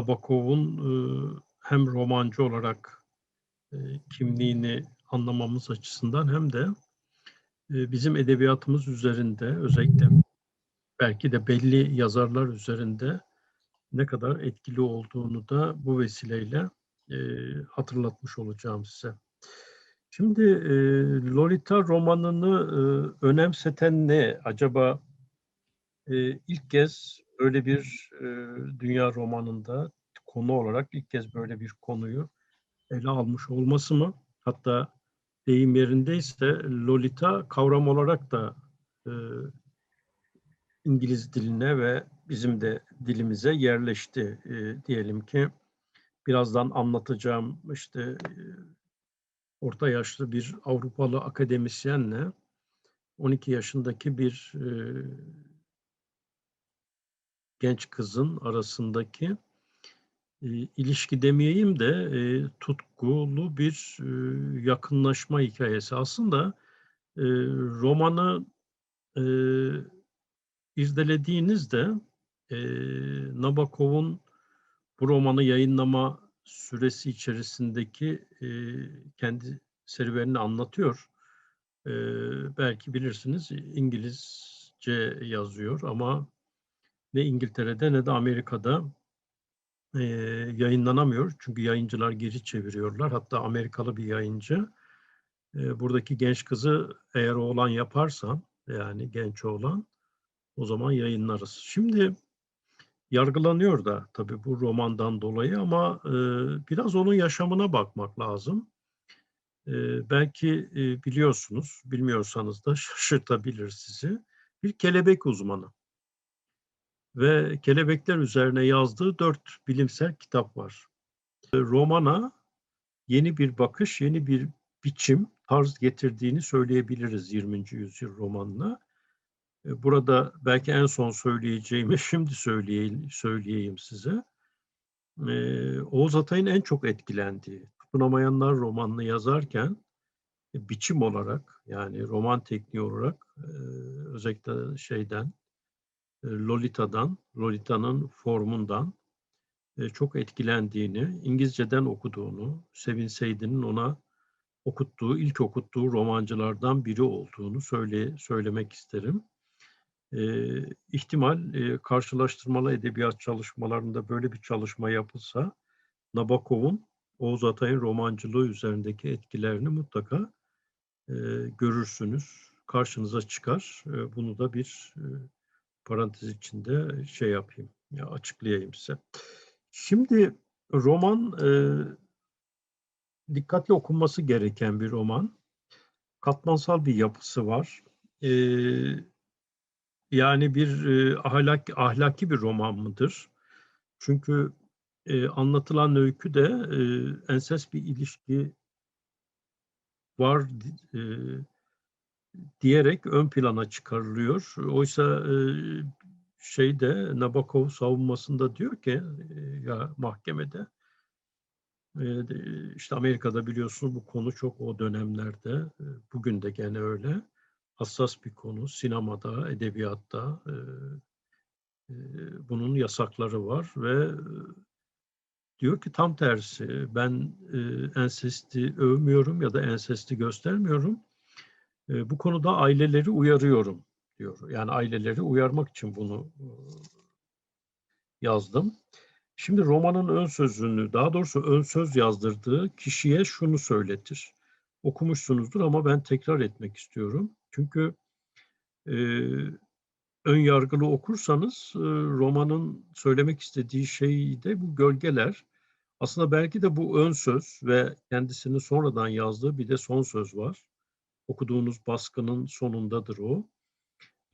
Nabokov'un e, hem romancı olarak e, kimliğini anlamamız açısından hem de e, bizim edebiyatımız üzerinde özellikle belki de belli yazarlar üzerinde ne kadar etkili olduğunu da bu vesileyle hatırlatmış olacağım size. Şimdi Lolita romanını önemseten ne? Acaba ilk kez böyle bir e, dünya romanında konu olarak ilk kez böyle bir konuyu ele almış olması mı? Hatta deyim yerindeyse Lolita kavram olarak da e, İngiliz diline ve bizim de dilimize yerleşti e, diyelim ki. Birazdan anlatacağım işte e, orta yaşlı bir Avrupalı akademisyenle 12 yaşındaki bir e, genç kızın arasındaki e, ilişki demeyeyim de e, tutkulu bir e, yakınlaşma hikayesi. Aslında e, romanı e, irdelediğinizde e, Nabokov'un bu romanı yayınlama süresi içerisindeki e, kendi serüvenini anlatıyor. E, belki bilirsiniz İngilizce yazıyor ama ne İngiltere'de ne de Amerika'da e, yayınlanamıyor. Çünkü yayıncılar geri çeviriyorlar. Hatta Amerikalı bir yayıncı e, buradaki genç kızı eğer oğlan yaparsa yani genç oğlan o zaman yayınlarız. Şimdi yargılanıyor da tabii bu romandan dolayı ama e, biraz onun yaşamına bakmak lazım. E, belki e, biliyorsunuz, bilmiyorsanız da şaşırtabilir sizi. Bir kelebek uzmanı ve kelebekler üzerine yazdığı dört bilimsel kitap var. E, romana yeni bir bakış, yeni bir biçim, tarz getirdiğini söyleyebiliriz 20. yüzyıl romanına. E, burada belki en son söyleyeceğimi şimdi söyleyeyim, size. Ee, Oğuz Atay'ın en çok etkilendiği, Tutunamayanlar romanını yazarken e, biçim olarak yani roman tekniği olarak e, özellikle şeyden e, Lolita'dan, Lolita'nın formundan e, çok etkilendiğini, İngilizceden okuduğunu, Sevin Seydi'nin ona okuttuğu, ilk okuttuğu romancılardan biri olduğunu söyle, söylemek isterim. E, ihtimal e, karşılaştırmalı edebiyat çalışmalarında böyle bir çalışma yapılsa Nabokov'un Oğuz Atay'ın romancılığı üzerindeki etkilerini mutlaka e, görürsünüz. Karşınıza çıkar. E, bunu da bir e, parantez içinde şey yapayım, ya açıklayayım size. Şimdi roman e, dikkatli okunması gereken bir roman. Katmansal bir yapısı var. E, yani bir e, ahlak, ahlaki bir roman mıdır? Çünkü e, anlatılan öykü de e, enses bir ilişki var e, diyerek ön plana çıkarılıyor. Oysa e, şeyde Nabokov savunmasında diyor ki e, ya mahkemede e, işte Amerika'da biliyorsunuz bu konu çok o dönemlerde e, bugün de gene öyle hassas bir konu. Sinemada, edebiyatta bunun yasakları var ve diyor ki tam tersi ben e, ensesti övmüyorum ya da ensesti göstermiyorum. E, bu konuda aileleri uyarıyorum diyor. Yani aileleri uyarmak için bunu e, yazdım. Şimdi romanın ön sözünü, daha doğrusu ön söz yazdırdığı kişiye şunu söyletir. Okumuşsunuzdur ama ben tekrar etmek istiyorum. Çünkü e, ön yargılı okursanız e, romanın söylemek istediği şey de bu gölgeler. Aslında belki de bu ön söz ve kendisini sonradan yazdığı bir de son söz var. Okuduğunuz baskının sonundadır o.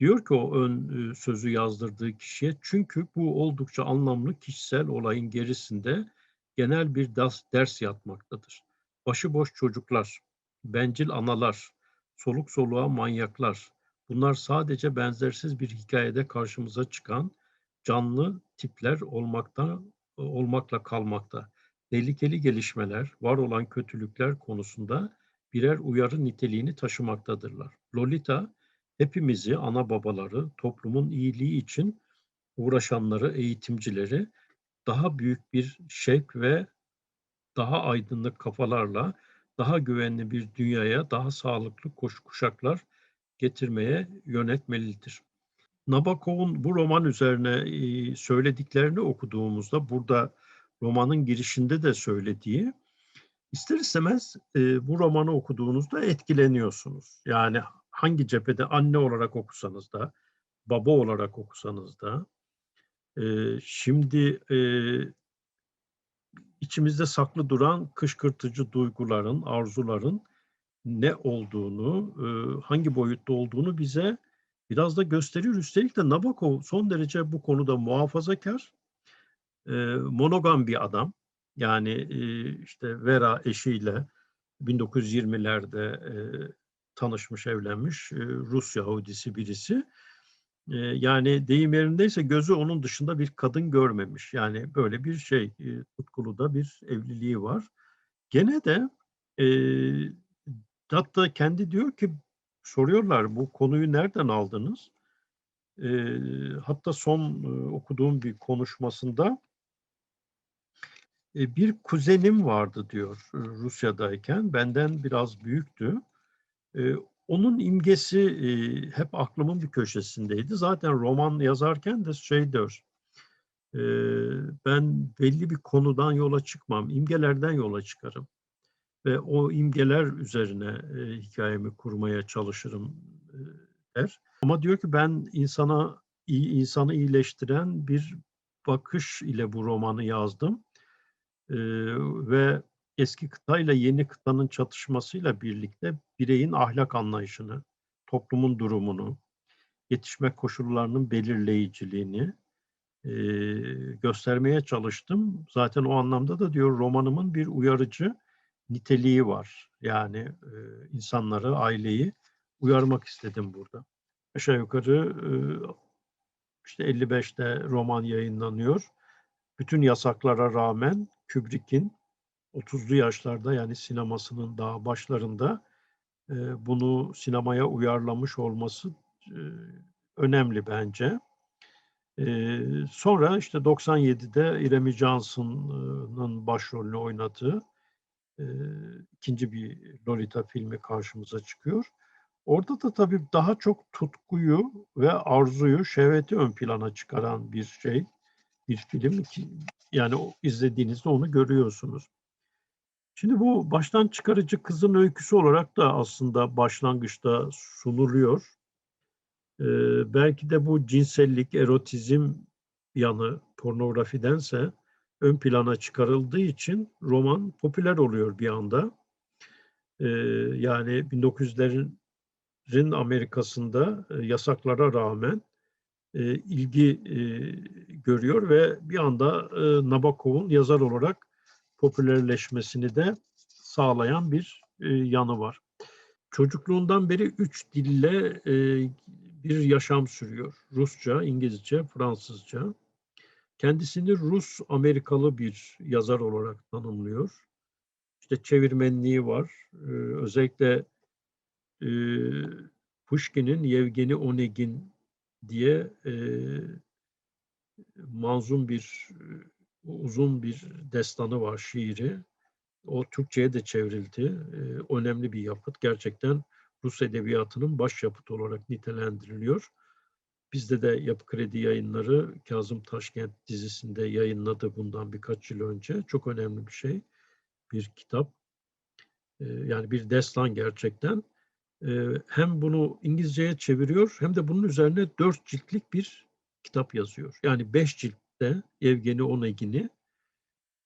Diyor ki o ön sözü yazdırdığı kişiye çünkü bu oldukça anlamlı kişisel olayın gerisinde genel bir ders, ders yatmaktadır. Başıboş çocuklar, bencil analar, soluk soluğa manyaklar. Bunlar sadece benzersiz bir hikayede karşımıza çıkan canlı tipler olmakta olmakla kalmakta. Tehlikeli gelişmeler, var olan kötülükler konusunda birer uyarı niteliğini taşımaktadırlar. Lolita hepimizi, ana babaları, toplumun iyiliği için uğraşanları, eğitimcileri daha büyük bir şevk ve daha aydınlık kafalarla daha güvenli bir dünyaya, daha sağlıklı koş kuşaklar getirmeye yönetmelidir. Nabokov'un bu roman üzerine söylediklerini okuduğumuzda burada romanın girişinde de söylediği ister istemez bu romanı okuduğunuzda etkileniyorsunuz. Yani hangi cephede anne olarak okusanız da, baba olarak okusanız da, şimdi içimizde saklı duran kışkırtıcı duyguların, arzuların ne olduğunu, hangi boyutta olduğunu bize biraz da gösteriyor. Üstelik de Nabokov son derece bu konuda muhafazakar, monogam bir adam. Yani işte Vera eşiyle 1920'lerde tanışmış, evlenmiş Rus Yahudisi birisi. Yani deyim yerindeyse gözü onun dışında bir kadın görmemiş. Yani böyle bir şey, tutkulu da bir evliliği var. Gene de hatta kendi diyor ki soruyorlar bu konuyu nereden aldınız? Hatta son okuduğum bir konuşmasında bir kuzenim vardı diyor Rusya'dayken benden biraz büyüktü. Onun imgesi hep aklımın bir köşesindeydi. Zaten roman yazarken de şey diyor. Ben belli bir konudan yola çıkmam, imgelerden yola çıkarım ve o imgeler üzerine hikayemi kurmaya çalışırım der. Ama diyor ki ben insana insanı iyileştiren bir bakış ile bu romanı yazdım ve eski kıtayla yeni kıtanın çatışmasıyla birlikte bireyin ahlak anlayışını, toplumun durumunu, yetişme koşullarının belirleyiciliğini e, göstermeye çalıştım. Zaten o anlamda da diyor romanımın bir uyarıcı niteliği var. Yani e, insanları, aileyi uyarmak istedim burada. Aşağı yukarı e, işte 55'te roman yayınlanıyor. Bütün yasaklara rağmen Kubrick'in 30'lu yaşlarda yani sinemasının daha başlarında e, bunu sinemaya uyarlamış olması e, önemli bence. E, sonra işte 97'de İremi Johnson'ın başrolünü oynadığı e, ikinci bir Lolita filmi karşımıza çıkıyor. Orada da tabii daha çok tutkuyu ve arzuyu, şehveti ön plana çıkaran bir şey, bir film. Yani izlediğinizde onu görüyorsunuz. Şimdi bu baştan çıkarıcı kızın öyküsü olarak da aslında başlangıçta sunuluyor. Ee, belki de bu cinsellik, erotizm yanı pornografidense ön plana çıkarıldığı için roman popüler oluyor bir anda. Ee, yani 1900'lerin Amerika'sında e, yasaklara rağmen e, ilgi e, görüyor ve bir anda e, Nabokov'un yazar olarak popülerleşmesini de sağlayan bir e, yanı var. Çocukluğundan beri üç dille e, bir yaşam sürüyor. Rusça, İngilizce, Fransızca. Kendisini Rus Amerikalı bir yazar olarak tanımlıyor. İşte çevirmenliği var. E, özellikle e, Pushkin'in Yevgeni Onegin diye e, manzum bir uzun bir destanı var, şiiri. O Türkçe'ye de çevrildi. Ee, önemli bir yapıt. Gerçekten Rus edebiyatının başyapıtı olarak nitelendiriliyor. Bizde de Yapı Kredi yayınları Kazım Taşkent dizisinde yayınladı bundan birkaç yıl önce. Çok önemli bir şey. Bir kitap. Ee, yani bir destan gerçekten. Ee, hem bunu İngilizceye çeviriyor hem de bunun üzerine dört ciltlik bir kitap yazıyor. Yani beş cilt de Evgeni Onegin'i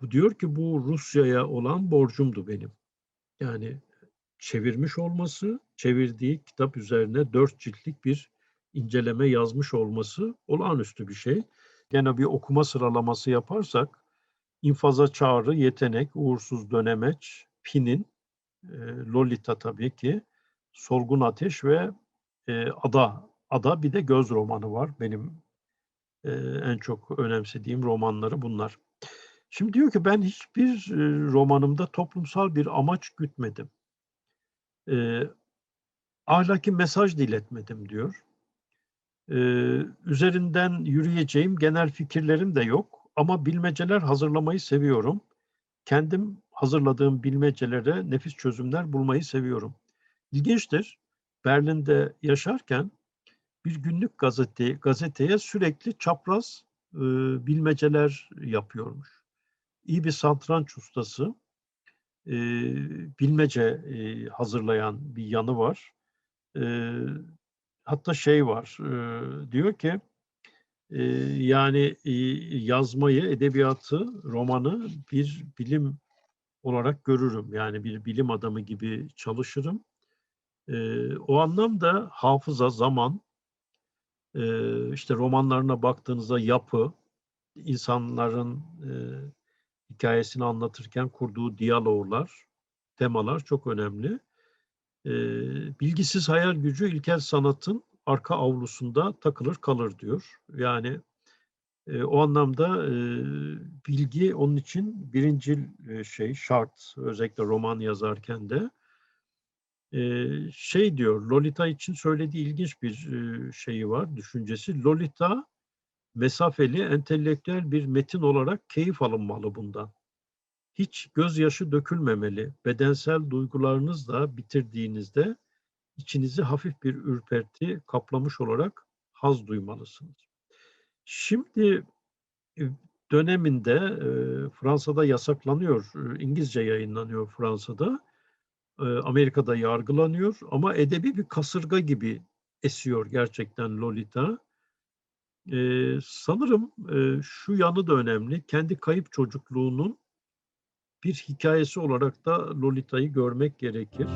bu diyor ki bu Rusya'ya olan borcumdu benim. Yani çevirmiş olması, çevirdiği kitap üzerine dört ciltlik bir inceleme yazmış olması olağanüstü bir şey. Gene bir okuma sıralaması yaparsak infaza çağrı, yetenek, uğursuz dönemeç, Pin'in, e, Lolita tabii ki, Solgun Ateş ve e, Ada. Ada bir de göz romanı var benim en çok önemsediğim romanları bunlar. Şimdi diyor ki ben hiçbir romanımda toplumsal bir amaç gütmedim. E, ahlaki mesaj diletmedim diyor. E, üzerinden yürüyeceğim genel fikirlerim de yok. ama bilmeceler hazırlamayı seviyorum. Kendim hazırladığım bilmecelere nefis çözümler bulmayı seviyorum. İlginçtir. Berlin'de yaşarken bir günlük gazete gazeteye sürekli çapraz, ııı, bilmeceler yapıyormuş. İyi bir satranç ustası, eee, bilmece, eee, hazırlayan bir yanı var. Eee, hatta şey var, eee, diyor ki, eee, yani, iii, yazmayı, edebiyatı, romanı bir bilim olarak görürüm. Yani bir bilim adamı gibi çalışırım. Eee, o anlamda hafıza, zaman, eee, işte romanlarına baktığınızda yapı, insanların, eee, hikâyesini anlatırken kurduğu diyaloglar, temalar çok önemli. Eee, "Bilgisiz hayal gücü ilkel sanatın arka avlusunda takılır kalır." diyor. Yani, eee, o anlamda, eee, bilgi onun için birincil, eee, şey, şart. Özellikle roman yazarken de. Şey diyor, Lolita için söylediği ilginç bir, şeyi var, düşüncesi. "Lolita mesafeli, entelektüel bir metin olarak keyif alınmalı bundan. Hiç gözyaşı dökülmemeli. Bedensel duygularınızla bitirdiğinizde içinizi hafif bir ürperti kaplamış olarak haz duymalısınız." Şimdi, eee, döneminde, Fransa'da yasaklanıyor, İngilizce yayınlanıyor Fransa'da. Eee, Amerika'da yargılanıyor ama edebi bir kasırga gibi esiyor gerçekten Lolita. Eee, sanırım, eee, şu yanı da önemli, kendi kayıp çocukluğunun bir hikâyesi olarak da Lolita'yı görmek gerekir.